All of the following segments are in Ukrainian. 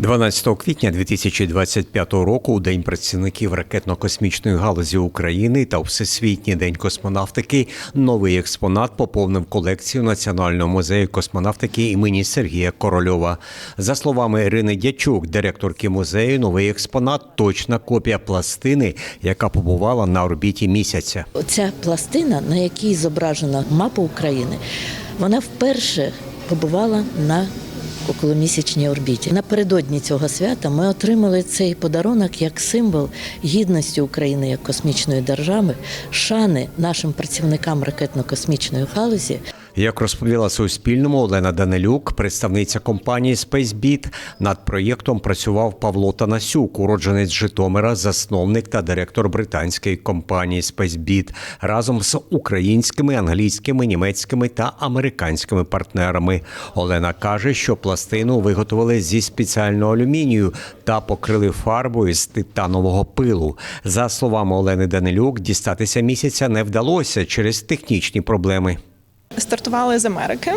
12 квітня 2025 року, у День працівників ракетно-космічної галузі України та Всесвітній день космонавтики, новий експонат поповнив колекцію Національного музею космонавтики імені Сергія Корольова. За словами Ірини Дячук, директорки музею, новий експонат точна копія пластини, яка побувала на орбіті місяця. Ця пластина, на якій зображена мапа України, вона вперше побувала на околомісячній орбіті. Напередодні цього свята ми отримали цей подарунок як символ гідності України як космічної держави, шани нашим працівникам ракетно-космічної галузі. Як розповіла Суспільному Олена Данилюк, представниця компанії SpaceBit, над проєктом працював Павло Танасюк, уродженець Житомира, засновник та директор британської компанії SpaceBit, разом з українськими, англійськими, німецькими та американськими партнерами. Олена каже, що пластину виготовили зі спеціального алюмінію та покрили фарбою з титанового пилу. За словами Олени Данилюк, дістатися місяця не вдалося через технічні проблеми. Стартували з Америки.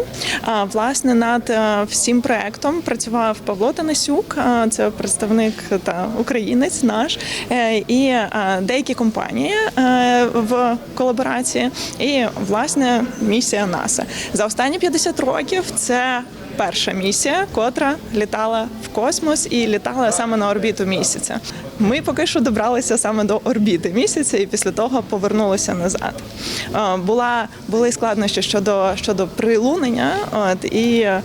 Власне, над е, всім проектом працював Павло Танасюк, це представник та українець наш, е, і е, деякі компанії е, в колаборації, і власне місія НАСА. За останні 50 років це. Перша місія, котра літала в космос і літала саме на орбіту місяця. Ми поки що добралися саме до орбіти місяця, і після того повернулися назад. Е, Була були складнощі щодо щодо прилунення, от і е,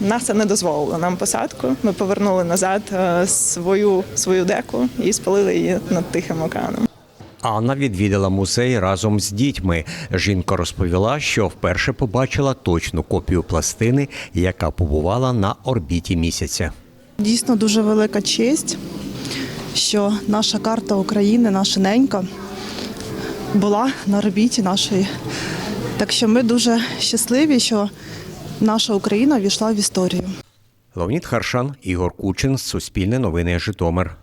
НАСА не дозволило нам посадку. Ми повернули назад е, свою свою деку і спалили її над Тихим океаном. Анна відвідала музей разом з дітьми. Жінка розповіла, що вперше побачила точну копію пластини, яка побувала на орбіті місяця. Дійсно дуже велика честь, що наша карта України, наша ненька, була на орбіті нашої. Так що ми дуже щасливі, що наша Україна війшла в історію. Леонід Харшан, Ігор Кучин, Суспільне новини Житомир.